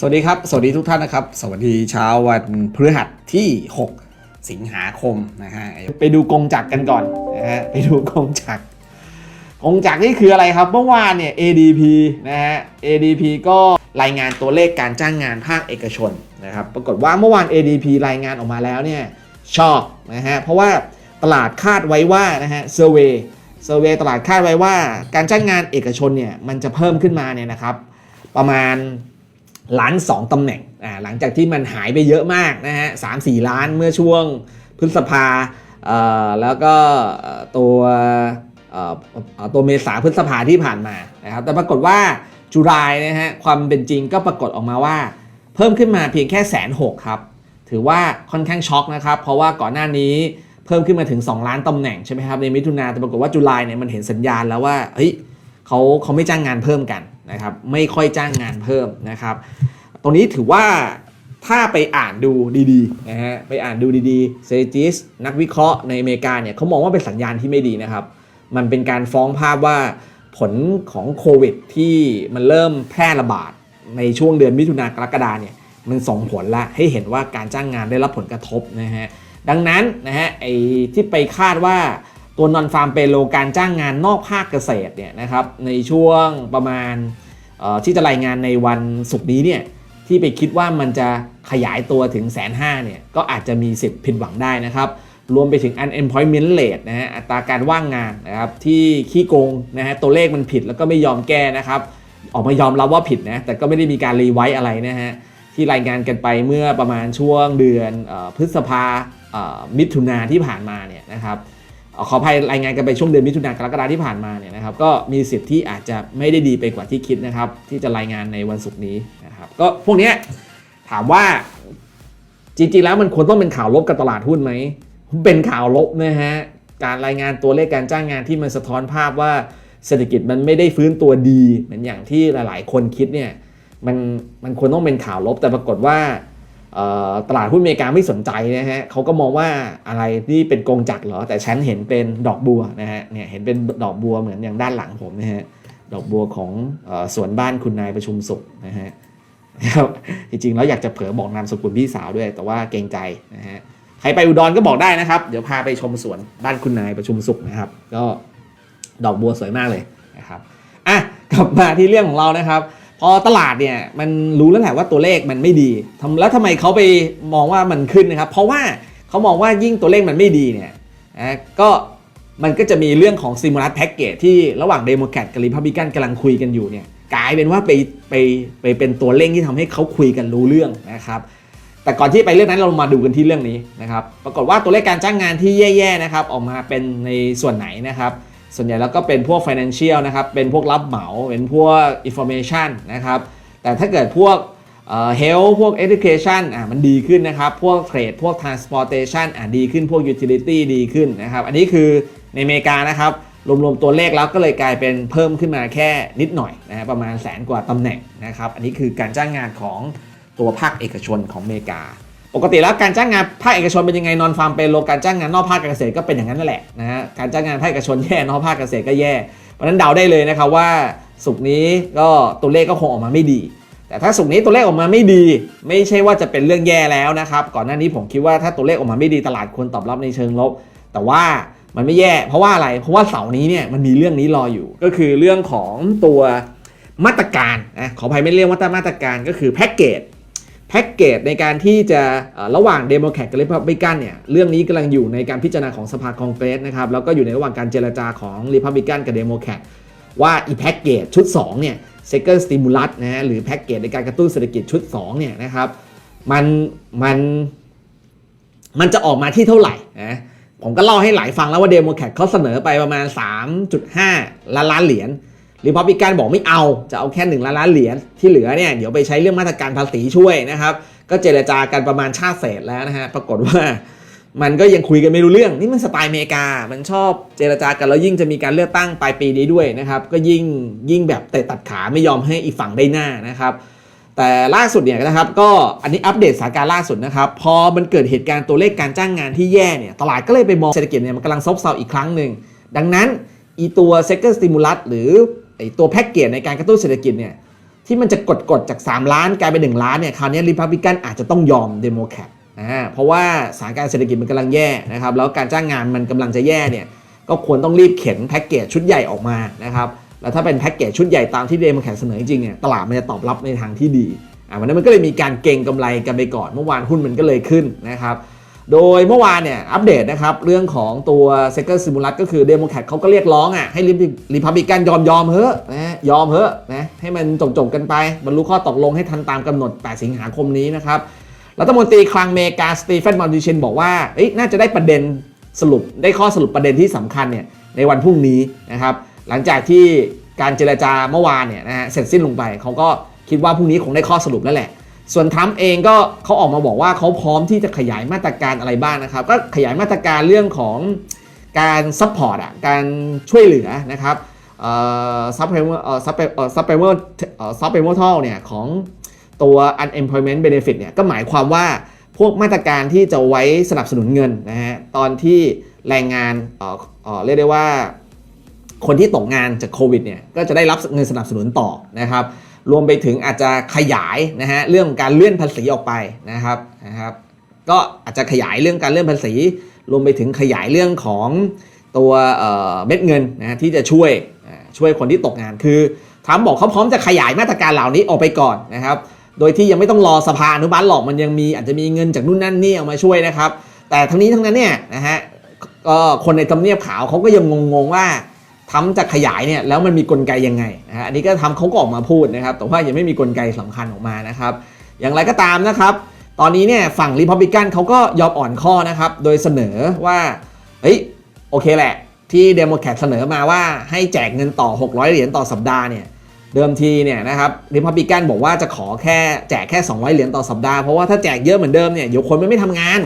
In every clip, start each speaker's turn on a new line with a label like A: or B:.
A: สวัสดีครับ สวัสดีทุกท่านนะครับ สวัสดีเช้าวันพฤหัสที่ 6 สิงหาคมนะฮะ ไปดูกงจักรกันก่อนนะฮะ ไปดูกงจักรกงจักรนี่คืออะไรครับ เมื่อวานเนี่ย ADP นะฮะ ADP ก็รายงานตัวเลขการจ้างงานภาคเอกชนนะครับ ปรากฏว่าเมื่อวาน ADP รายงานออกมาแล้วเนี่ยชอบนะฮะ เพราะว่าตลาดคาดไว้ว่านะฮะเซอร์เวย์เซอร์เวย์ตลาดคาดไว้ว่า การจ้างงานเอกชนเนี่ยมันจะเพิ่มขึ้นมาเนี่ยนะครับ ประมาณ ล้านสองตำแหน่งอ่าหลังจากที่มันหายไปเยอะมากนะฮะสามสี่ล้านเมื่อช่วงพฤษภาเอ่อแล้วก็ตัวเอ่อตัวเมษาพฤษภาที่ผ่านมานะครับแต่ปรากฏว่าจุลายนะฮะความเป็นจริงก็ปรากฏออกมาว่า เพิ่มขึ้นมาเพียงแค่แสนหกครับ ถือว่าค่อนข้างช็อกนะครับ เพราะว่าก่อนหน้านี้เพิ่มขึ้นมาถึง 2 ล้านตำแหน่งใช่ไหมครับในมิถุนาแต่ปรากฏว่าจุลายเนี่ยมันเห็นสัญญาณแล้วว่าเฮ้ยเขาเขาไม่จ้างงานเพิ่มกัน นะครับไม่ค่อยจ้างงานเพิ่มนะครับ ตรงนี้ถือว่าถ้าไปอ่านดูดีๆนะฮะไปอ่านดูดีๆเซจิสนักวิเคราะห์ในอเมริกาเนี่ยเขามองว่าเป็นสัญญาณที่ไม่ดีนะครับ มันเป็นการฟ้องภาพว่าผลของโควิดที่มันเริ่มแพร่ระบาดในช่วงเดือนมิถุนากรกฎาเนี่ยมันส่งผลละให้เห็นว่าการจ้างงานได้รับผลกระทบนะฮะดังนั้นนะฮะไอ้ที่ไปคาดว่า ตัวนอนฟาร์มเปโลการจ้างงานนอกภาคเกษตรเนี่ยนะครับในช่วงประมาณที่จะรายงานในวันศุกร์นี้เนี่ยที่ไปคิดว่ามันจะขยายตัวถึงแสนห้าเนี่ยก็อาจจะมีสิทธิ์ผิดหวังได้นะครับรวมไปถึง unemployment rate นะฮะอัตราการว่างงานนะครับที่ขี้โกงนะฮะตัวเลขมันผิดแล้วก็ไม่ยอมแก้นะครับ ออกมายอมรับว่าผิดนะแต่ก็ไม่ได้มีการรีไวซ์อะไรนะฮะที่รายงานกันไปเมื่อประมาณช่วงเดือนอพฤษภามิถุนาที่ผ่านมาเนี่ยนะครับ ขออภัยรายงานกันไปช่วงเดือนมิถุนากรกฎาที่ผ่านมาเนี่ยนะครับก็มีสิทธิ์ที่อาจจะไม่ได้ดีไปกว่าที่คิดนะครับ ที่จะรายงานในวันศุกร์นี้นะครับก็พวกนี้ถามว่าจริงๆแล้วมันควรต้องเป็นข่าวลบกับตลาดหุ้นไหมเป็นข่าวลบนะฮะการรายงานตัวเลขการจ้างงานที่มันสะท้อนภาพว่าเศรษฐกิจมันไม่ได้ฟื้นตัวดีเหมือนอย่างที่หลาย ๆ คนคิดเนี่ยมันมันควรต้องเป็นข่าวลบแต่ปรากฏว่า ตลาดหุ้นอเมริกาไม่สนใจนะฮะเขาก็มองว่าอะไรที่เป็นกงจักรเหรอ แต่ฉันเห็นเป็นดอกบัวนะฮะ เนี่ยเห็นเป็นดอกบัวเหมือนอย่างด้านหลังผมนะฮะ ดอกบัวของอสวนบ้านคุณนายประชุมสุขนะฮะครับจริงๆแล้วอยากจะเผลอบอกนามสกุลพี่สาวด้วย แต่ว่าเกรงใจนะฮะ ใครไปอุดรก็บอกได้นะครับ เดี๋ยวพาไปชมสวนบ้านคุณนายประชุมสุขนะครับ ก็ดอกบัวสวยมากเลยนะครับ อะ กลับมาที่เรื่องของเรานะครับ พอตลาดเนี่ยมันรู้แล้วแหละว่าตัวเลขมันไม่ดีทำแล้วทำไมเขาไปมองว่ามันขึ้นนะครับ เพราะว่าเขามองว่ายิ่งตัวเลขมันไม่ดีเนี่ยนะก็มันก็จะมีเรื่องของซิมูลัสแพ็กเกจที่ระหว่างเดโมแครตกับริพับลิกันกำลังคุยกันอยู่เนี่ยกลายเป็นว่าไปไปไปเป็นตัวเร่งที่ทำให้เขาคุยกันรู้เรื่องนะครับ แต่ก่อนที่ไปเรื่องนั้นเรามาดูกันที่เรื่องนี้นะครับ ปรากฏว่าตัวเลขการจ้างงานที่แย่ๆนะครับออกมาเป็นในส่วนไหนนะครับ ส่วนใหญ่แล้วก็เป็นพวก financial นะครับ เป็นพวกรับเหมา เป็นพวก information นะครับ แต่ถ้าเกิดพวกเอ่อ health พวก education อะมันดีขึ้นนะครับ พวก trade พวก transportation อะดีขึ้น พวก utility ดีขึ้นนะครับ อันนี้คือในอเมริกานะครับ รวมๆตัวเลขแล้วก็เลยกลายเป็นเพิ่มขึ้นมาแค่นิดหน่อยนะฮะประมาณแสนกว่าตำแหน่งนะครับ อันนี้คือการจ้างงานของตัวภาคเอกชนของอเมริกา ปกติแล้วการจ้างงานภาคเอกชนเป็นยังไงนอนฟาร์มเป็นโลการจ้างงานนอกภาคการเกษตรก็เป็นอย่างนั้นนั่นแหละนะฮะการจ้างงานภาคเอกชนแย่นอกภาคเกษตรก็แย่เพราะนั้นเดาได้เลยนะครับว่าสุกนี้ก็ตัวเลขก็คงออกมาไม่ดี แต่ถ้าสุกนี้ตัวเลขออกมาไม่ดี ไม่ใช่ว่าจะเป็นเรื่องแย่แล้วนะครับก่อนหน้านี้ผมคิดว่าถ้าตัวเลขออกมาไม่ดีตลาดควรตอบรับในเชิงลบ แต่ว่ามันไม่แย่เพราะว่าอะไรเพราะว่าเสาร์นี้เนี่ยมันมีเรื่องนี้รออยู่ ก็คือเรื่องของตัวมาตรการนะขออภัยไม่เรียกว่ามาตรการก็คือแพ็กเกจ แพ็กเกจในการที่จะระหว่างเดโมแครตกับ r ิพับลิกันเนี่ยเรื่องนี้กำลังอยู่ในการพิจารณาของสภาคองเกรสนะครับแล้วก็อยู่ในระหว่างการเจรจาของ r ิพับลิกันกับเดโมแครตว่าอีแพ็กเกจชุด2เนี่ย second stimulus นะฮะหรือแพ็กเกจในการกระตุ้นเศรษฐกิจชุด2เนี่ยนะครับมันมันมันจะออกมาที่เท่าไหร่นะผมก็เล่าให้หลายฟังแล้วว่าเดโมแครตเขาเสนอไปประมาณ 3.5 ล้านล้านเหรียญ ริพับลิกันบอกไม่เอาจะเอาแค่1ล้านล้านเหรียญที่เหลือเนี่ยเดี๋ยวไปใช้เรื่องมาตรการภาษีช่วยนะครับ ก็เจรจากันประมาณชาติเศษแล้วนะฮะปรากฏว่ามันก็ยังคุยกันไม่รู้เรื่องนี่มันสไตล์อเมริกา มันชอบเจรจากันแล้วยิ่งจะมีการเลือกตั้งปลายปีนี้ด้วยนะครับ ก็ยิ่งยิ่งแบบเตะตัดขาไม่ยอมให้อีกฝั่งได้หน้านะครับ แต่ล่าสุดเนี่ยนะครับก็อันนี้อัปเดตสถานการณ์ล่าสุดนะครับ พอมันเกิดเหตุการณ์ตัวเลขการจ้างงานที่แย่เนี่ยตลาดก็เลยไปมองเศรษฐกิจเนี่ยมันกำลังซบเซาอีกครั้งหนึ่งดังนั้นอีตัว second stimulus หรือ ไอตัวแพ็กเกจในการกระตุ้นเศรษฐกิจเนี่ยที่มันจะกดกดๆจาก 3 ล้านกลายเป็น 1 ล้านเนี่ยคราวนี้ริพับลิกันอาจจะต้องยอมเดโมแครตนะเพราะว่าสถานการณ์เศรษฐกิจมันกำลังแย่นะครับแล้วการจ้างงานมันกำลังจะแย่เนี่ยก็ควรต้องรีบเข็นแพ็กเกจชุดใหญ่ออกมานะครับแล้วถ้าเป็นแพ็กเกจชุดใหญ่ตามที่เดโมแครตเสนอจริงๆเนี่ยตลาดมันจะตอบรับในทางที่ดีอ่าวันนั้นมันก็เลยมีการเก็งกำไรกันไปก่อนเมื่อวานหุ้นมันก็เลยขึ้นนะครับ โดยเมื่อวานเนี่ยอัปเดตนะครับ เรื่องของตัวเซกเกอร์ซิมูลัสก็คือเดโมแครตเขาก็เรียกร้องอะให้ริพับลิกันยอมยอมเถอะนะยอมเถอะนะให้มันจบจบกันไปบรรลุข้อตกลงให้ทันตามกำหนด 8 สิงหาคมนี้นะครับรัฐมนตรีคลังเมกาสตีเฟนมาร์ดิเชนบอกว่าเอ้ยน่าจะได้ประเด็นสรุปได้ข้อสรุปประเด็นที่สำคัญเนี่ยในวันพรุ่งนี้นะครับหลังจากที่การเจรจาเมื่อวานเนี่ยนะฮะเสร็จสิ้นลงไปเขาก็คิดว่าพรุ่งนี้คงได้ข้อสรุปแล้วแหละ ส่วนทรัมป์เองก็เขาออกมาบอกว่าเขาพร้อมที่จะขยายมาตรการอะไรบ้างนะครับ ก็ขยายมาตรการเรื่องของการซัพพอร์ตอะการช่วยเหลือนะครับซับเปอร์ซับเปอร์ซับเปอร์ซับเปอร์ทัลเนี่ยของตัว unemployment benefit เนี่ยก็หมายความว่าพวกมาตรการที่จะไว้สนับสนุนเงินนะฮะตอนที่แรงงานเอ่อเออเรียกได้ว่า คนที่ตกงานจากโควิดเนี่ยก็จะได้รับเงินสนับสนุนต่อนะครับ รวมไปถึงอาจจะขยายนะฮะเรื่องการเลื่อนภาษีออกไปนะครับนะครับ ก็อาจจะขยายเรื่องการเลื่อนภาษี รวมไปถึงขยายเรื่องของตัวเม็ดเงินนะที่จะช่วยช่วยคนที่ตกงานคือทรัมป์บอกเขาพร้อมจะขยายมาตรการเหล่านี้ออกไปก่อนนะครับ โดยที่ยังไม่ต้องรอสภาอนุมัติหรอกมันยังมีอาจจะมีเงินจากนู่นนั่นนี่เอามาช่วยนะครับ แต่ทั้งนี้ทั้งนั้นเนี่ยนะฮะก็คนในทำเนียบขาวเขาก็ยังงงๆว่า ทำจะขยายเนี่ยแล้วมันมีกลไกยังไงนะฮะอันนี้ก็ทำเขาก็ออกมาพูดนะครับ แต่ว่ายังไม่มีกลไกสำคัญออกมานะครับ อย่างไรก็ตามนะครับ ตอนนี้เนี่ยฝั่งริพับลิกันเขาก็ยอมอ่อนข้อนะครับ โดยเสนอว่าเฮ้ยโอเคแหละ ที่เดโมแครตเสนอมาว่าให้แจกเงินต่อ 600 เหรียญต่อสัปดาห์เนี่ยเดิมทีเนี่ยนะครับริพับลิกันบอกว่าจะขอแค่แจกแค่ 200 เหรียญต่อสัปดาห์เพราะว่าถ้าแจกเยอะเหมือนเดิมเนี่ยเดี๋ยวคนมันไม่ทำงาน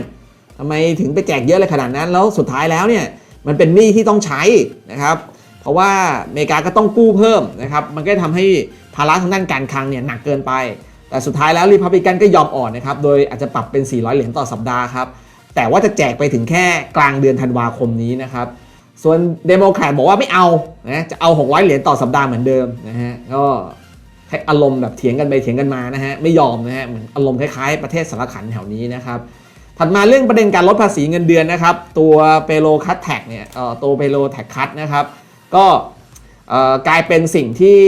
A: ทำไมถึงไปแจกเยอะเลยขนาดนั้นแล้วสุดท้ายแล้วเนี่ยมันเป็นหนี้ที่ต้องใช้นะครับ เพราะว่าอเมริกาก็ต้องกู้เพิ่มนะครับมันก็ทำให้ภาระทางด้านการคลังเนี่ยหนักเกินไป แต่สุดท้ายแล้วรีพับลิกันก็ยอมอ่อนนะครับโดยอาจจะปรับเป็น 400 เหรียญต่อสัปดาห์ครับแต่ว่าจะแจกไปถึงแค่กลางเดือนธันวาคมนี้นะครับส่วนเดโมแครตบอกว่าไม่เอานะจะเอา 600 เหรียญต่อสัปดาห์เหมือนเดิมนะฮะก็ให้อารมณ์แบบเถียงกันไปเถียงกันมานะฮะไม่ยอมนะฮะเหมือนอารมณ์คล้ายๆประเทศสารขันแถวนี้นะครับถัดมาเรื่องประเด็นการลดภาษีเงินเดือนนะครับ ตัวเปโลคัตแท็กเนี่ยเอ่อตัวเปโลแท็กคัตนะครับ ก็กลายเป็นสิ่งที่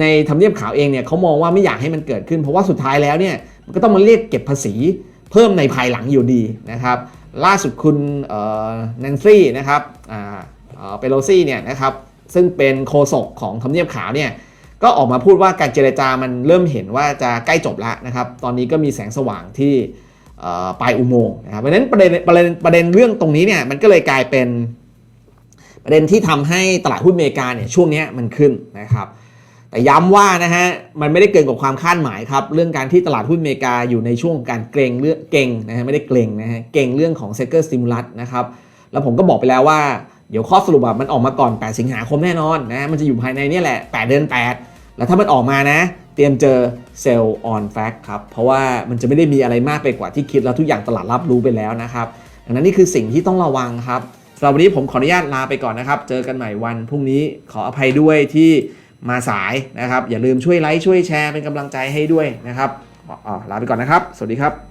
A: ในทำเนียบขาวเองเนี่ยเขามองว่าไม่อยากให้มันเกิดขึ้น เพราะว่าสุดท้ายแล้วเนี่ยมันก็ต้องมาเรียกเก็บภาษีเพิ่มในภายหลังอยู่ดีนะครับล่าสุดคุณแนนซี่นะครับอ่าเปโลซี่เนี่ยนะครับซึ่งเป็นโฆษกของทำเนียบขาวเนี่ยก็ออกมาพูดว่าการเจรจามันเริ่มเห็นว่าจะใกล้จบแล้วนะครับ ตอนนี้ก็มีแสงสว่างที่ปลายอุโมงค์นะครับเพราะฉะนั้นประเด็นประเด็นประเด็นเรื่องตรงนี้เนี่ยมันก็เลยกลายเป็น ประเด็นที่ทำให้ตลาดหุ้นอเมริกาเนี่ยช่วงนี้มันขึ้นนะครับแต่ย้ำว่านะฮะมันไม่ได้เกินกว่าความคาดหมายครับเรื่องการที่ตลาดหุ้นอเมริกาอยู่ในช่วงการเกรงเรื่องเก่งนะฮะไม่ได้เกรงนะฮะเก่งเรื่องของเซกเกอร์สติมูลัสนะครับแล้วผมก็บอกไปแล้วว่าเดี๋ยวข้อสรุปอะมันออกมาก่อน 8 สิงหาคมแน่นอนนะมันจะอยู่ภายในนี่แหละ 8 เดือน 8 แล้วถ้ามันออกมานะ เตรียมเจอเซลล์ออนแฟกครับ เพราะว่ามันจะไม่ได้มีอะไรมากไปกว่าที่คิดแล้วทุกอย่างตลาดรับรู้ไปแล้วนะครับ ดังนั้นนี่คือสิ่งที่ต้องระวังครับ สำหรับวันนี้ผมขออนุญาตลาไปก่อนนะครับ เจอกันใหม่วันพรุ่งนี้ขออภัยด้วยที่มาสายนะครับ อย่าลืมช่วยไลค์ช่วยแชร์เป็นกำลังใจให้ด้วยนะครับอ๋อลาไปก่อนนะครับ สวัสดีครับ